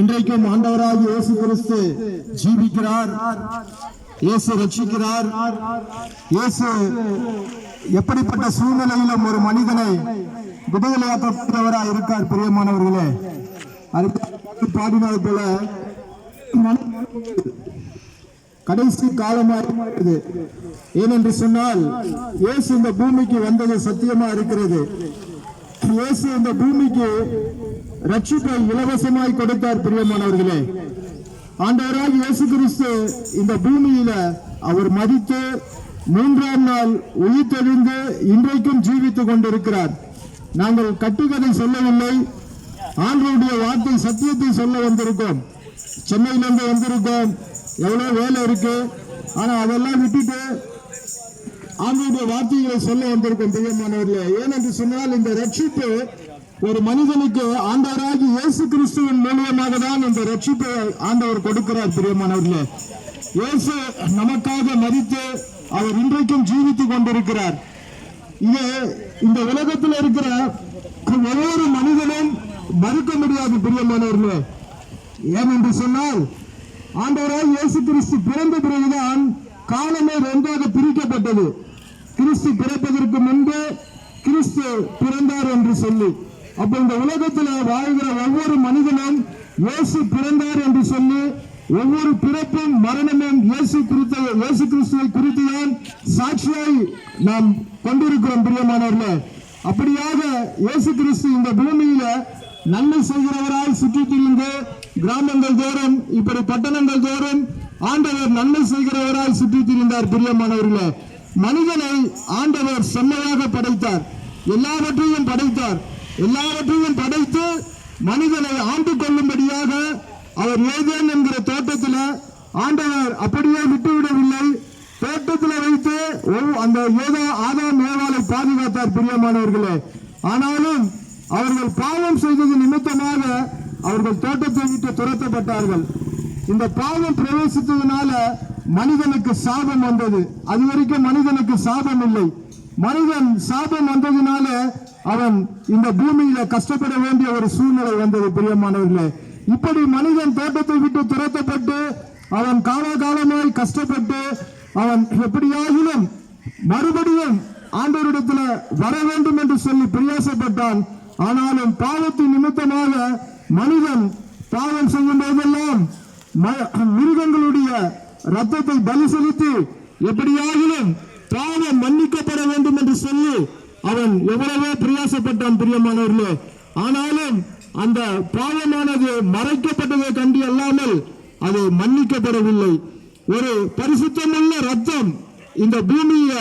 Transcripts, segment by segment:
இன்றைக்கும் ஆண்டவராக இயேசு கிறிஸ்து ஜீவிக்கிறார். இயேசு ரட்சிக்கிறார். இயேசு எப்படிப்பட்ட சூழ்நிலையிலும் ஒரு மனிதனை விடுதலையாக்கப்பட்டவராக இருக்கார் பிரியமானவர்களே. அடுத்த பாடினது போல கடைசி காலமாக ஏனென்று சொன்னால் இயேசு இந்த பூமிக்கு வந்தது சத்தியமா இருக்கிறது. இயேசு இந்த பூமிக்கு ரட்சிப்பை இலவசமாய் கொடுத்தார் பிரியமானவர்களே. ஆண்டவராக இயேசு கிறிஸ்து இந்த பூமியில அவர் மதித்து மூன்றாம் நாள் உயிர்த்தெழுந்து இன்றைக்கும் ஜீவித்துக் கொண்டிருக்கிறார். நாங்கள் கட்டுக்கதை சொல்லவில்லை. ஆண்டவருடைய வார்த்தை சத்தியத்தை சொல்ல வந்திருக்கோம். சென்னையிலிருந்து வந்திருக்கோம். எவ்வளவு வேலை இருக்கு. ஆனா அதெல்லாம் விட்டுட்டு ஆண்டவருடைய வார்த்தைகளை சொல்ல வந்திருக்கும் பிரியமானவர்களே. ஏனென்று சொன்னால் இந்த ரட்சிப்பு ஒரு மனிதனுக்கு ஆண்டவராகி இயேசு கிறிஸ்துவின் மூலியமாக தான் இந்த ரட்சிப்பை ஆண்டவர் கொடுக்கிறார் பிரியமானவர்களே. இயேசு நமக்காக மதித்து அவர் இன்றைக்கும் ஜீவித்துக் கொண்டிருக்கிறார். இது இந்த உலகத்தில் இருக்கிற ஒவ்வொரு மனிதனும் மறுக்க முடியாது பிரியமானவர்களே. ஏனென்று சொன்னால் ஆண்டவராக இயேசு கிறிஸ்து பிறந்த பிறகுதான் காலமே ரெண்டாக பிரிக்கப்பட்டது. கிறிஸ்து பிறப்பதற்கு முன்பே கிறிஸ்து பிறந்தார் என்று சொல்லி. அப்ப இந்த உலகத்தில் வாழ்கிற ஒவ்வொரு மனிதனும் இயேசு பிறந்தார் என்று சொல்லி ஒவ்வொரு பிறப்பும் மரணமும் இயேசு குறித்த இயேசு கிறிஸ்துவை குறித்துதான் சாட்சியாய் நாம் கொண்டிருக்கிறோம் பிரியமானவர்களே. அப்படியாக இயேசு கிறிஸ்து இந்த பூமியில நன்மை செய்கிறவராய் சுற்றி திரிந்து கிராமங்கள் தோறும் இப்படி பட்டணங்கள் தோறும் ஆண்டவர் நன்மை செய்கிறவராய் சுற்றி திரிந்தார் பிரியமானவர்களே. மனிதனை ஆண்டவர் செம்மையாக படைத்தார். எல்லாவற்றையும் படைத்தார். எல்லாவற்றையும் படைத்து மனிதனை ஆண்டு கொள்ளும்படியாக அவர் ஏதேன் என்கிற தோட்டத்தில் ஆண்டவர் அப்படியே விட்டுவிடவில்லை. தோட்டத்தில் வைத்து அந்த ஏதோ ஆதாம் ஏவாலை பாதுகாத்தார் பிரியமானவர்களே. ஆனாலும் அவர்கள் பாவம் செய்தது நிமித்தமாக அவர்கள் தோட்டத்தை விட்டு துரத்தப்பட்டார்கள். இந்த பாவம் பிரவேசித்ததுனால மனிதனுக்கு சாபம் வந்தது. அது வரைக்கும் மனிதனுக்கு சாபம் இல்லை. மனிதன் சாபம் வந்ததுனால அவன் இந்த பூமியில கஷ்டப்பட வேண்டிய ஒரு சூழ்நிலை வந்தது பிரியமானவர்களே இப்படி மனிதன் தோட்டத்தை விட்டு துரத்தப்பட்டு அவன் காலகாலமாய் கஷ்டப்பட்டு அவன் எப்படியாகிலும் மறுபடியும் ஆண்டோரிடத்துல வர வேண்டும் என்று சொல்லி பிரயாசப்பட்டான். ஆனாலும் பாவத்தின் நிமித்தமாக மனிதன் பாவம் செய்யும் போதெல்லாம் மிருகங்களுடைய ரத்தத்தை பலி செலுத்தி எப்படியாகிலும் பாவம் மன்னிக்கப்பட வேண்டும் என்று சொல்லி அவன் எவ்வளவோ பிரயாசப்பட்டான் பிரியமானவர்களே. ஆனாலும் அந்த பாவமானது மறைக்கப்பட்டதை கண்டு அல்லாமல் அது மன்னிக்கப்படவில்லை. ஒரு பரிசுத்தமுள்ள ரத்தம் இந்த பூமியில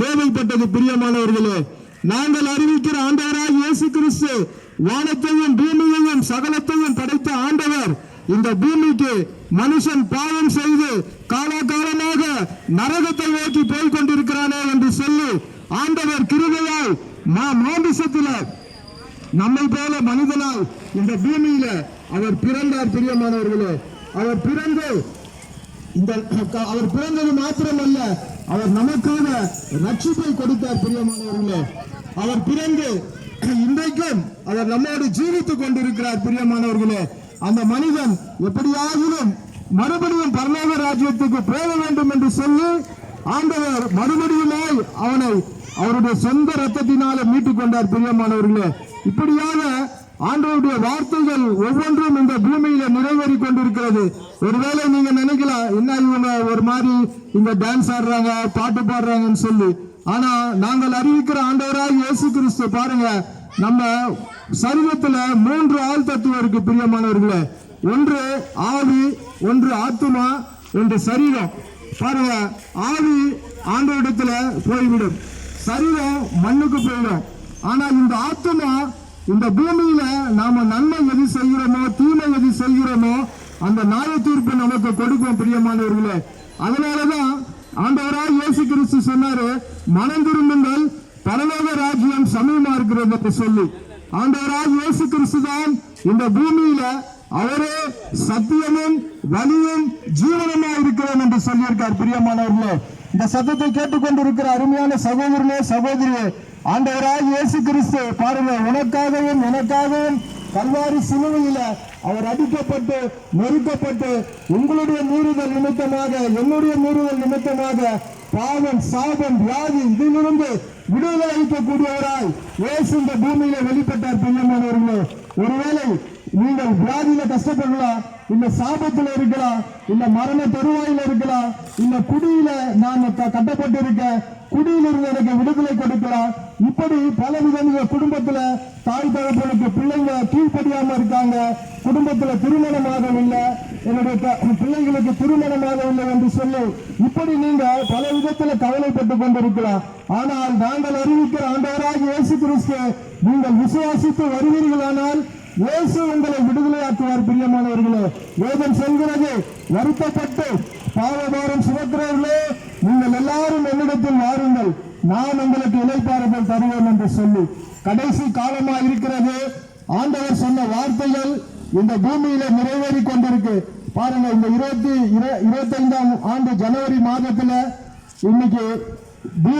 தேவைப்பட்டது பிரியமானவர்களே. நாங்கள் அறிவிக்கிற ஆண்டவராக இயேசு கிறிஸ்து வானத்தையும் பூமியையும் சகலத்தையும் படைத்த ஆண்டவர் இந்த பூமிக்கு மனுஷன் பாவம் செய்து காலாகாலமாக நரகத்தை நோக்கி போய் கொண்டிருக்கிறானே என்று சொல்லி ஆண்டவர் கிருபையால் மா மாமிசத்தில் நம்மை போல மனிதனால் இந்த பூமியில அவர் பிறந்தார் பிரியமானவர்களே. அவர் பிறந்து இந்த அவர் பிறந்தது மாத்திரமல்ல அவர் நமக்கான ரட்சிப்பை கொடுத்தார் பிரியமானவர்களே. அவர் பிறந்து இன்றைக்கும் அவர் நம்மோடு ஜீவித்துக் கொண்டிருக்கிறார் பிரியமானவர்களே. அந்த மனிதன் எப்படியாகிலும் மறுபடியும் பரலோக ராஜ்யத்துக்கு போக வேண்டும் என்று சொல்லி ஆண்டவர் மறுபடியுமே அவனை அவருடைய சொந்த ரத்தத்தினால மீட்டுக் கொண்டார் பிரியமானவர்களே. இப்படியாக ஆண்டவருடைய வார்த்தைகள் ஒவ்வொன்றும் இந்த பூமியில நிறைவேறி கொண்டிருக்கிறது. ஒருவேளை நீங்க நினைக்கலாம் என்ன இவங்க ஒரு மாதிரி இங்க டான்ஸ் ஆடுறாங்க பாட்டு பாடுறாங்கன்னு சொல்லி. ஆனா நாங்கள் அறிவிக்கிற ஆண்டவராக இயேசு கிறிஸ்து பாருங்க நம்ம சரீரத்துல மூன்று ஆள் தத்துவம் இருக்கு பிரியமானவர்களே. ஒன்று ஆவி ஒன்று ஆத்துமா ஒன்று சரீரம். சர்வ ஆவி ஆண்டவரிடத்துல போய்விடும். சரீரம் மண்ணுக்கு போயிடும் ஆனா இந்த ஆத்மா இந்த பூமியில நாம நன்மை எது செய்கிறோமோ தீமை எது செய்கிறோமோ அந்த நியாய தீர்ப்பு நமக்கு கொடுக்கும் பிரியமானவர்களே. அதனாலதான் ஆண்டவரா இயேசு கிறிஸ்து சொன்னாரு மனம் திரும்புங்கள் பரலோக ராஜ்யம் சமீபமா இருக்கிறது என்று சொல்லி. ஆண்டவரா இயேசு கிறிஸ்து தான் இந்த பூமியில அவரே சத்தியமும் வலியும் ஜீவனமும் என்று சொல்லியிருக்கார் பிரியமானவர்களே. இந்த சத்தத்தை கேட்டுக்கொண்டிருக்கிற அருமையான சகோதரனே சகோதரியே ஆண்டவராக இயேசு கிறிஸ்து பாருங்க உனக்காகவும் எனக்காகவும் கல்வாரி சிலுவையில அவர் அடிக்கப்பட்டு நொறுக்கப்பட்டு உங்களுடைய மீறுதல் நிமித்தமாக என்னுடைய மீறுதல் நிமித்தமாக பாவம் சாபம் வியாதி இதிலிருந்து விடுதலை அளிக்கக்கூடியவராய் இயேசு இந்த பூமியில வெளிப்பட்டார் பிரியமானவர்களே. ஒருவேளை நீங்கள் வியாதியில கஷ்டப்படலாம் இல்ல சாபத்துல இருக்கலாம் இல்ல மரண தருவாயில இருக்கலாம் இல்ல குடியில நான் க- கட்டப்பட்டு இருக்கேன் குடியிலிருந்து எனக்கு விடுதலை கொடுக்கலாம். இப்படி பல விதங்கள் குடும்பத்துல தாய் தகப்பனுக்கு பிள்ளைங்க கீழ்ப்படியாம இருக்காங்க. குடும்பத்துல திருமணமாகவில்லை என்னுடைய பிள்ளைகளுக்கு பிள்ளைங்களுக்கு திருமணமாகவில்லை என்று சொல்லி இப்படி நீங்க பல விதத்துல கவலைப்பட்டு கொண்டிருக்கலாம். ஆனால் நாங்கள் அறிவிக்கிற ஆண்டவராக இயேசு கிறிஸ்து நீங்கள் விசுவாசித்து வருவீர்களானால் இயேசு உங்களை விடுதலை பிரியமானவர்களே வேதம் சொல்கிறது வருத்தப்பட்டு பாவபாரம் சுமக்கிறவர்களே நீங்கள் எல்லாரும் என்னிடத்தில் வாருங்கள். நான் உங்களுக்கு இலைப்பாறுதல் தருவேன் என்று சொல்லி. கடைசி காலமா இருக்கிறது. ஆண்டவர் சொன்ன வார்த்தைகள் இந்த பூமியில நிறைவேறி கொண்டிருக்கு. பாருங்க இந்த இருபத்தி இருபத்தைந்தாம் ஆண்டு ஜனவரி மாதத்துல இன்னைக்கு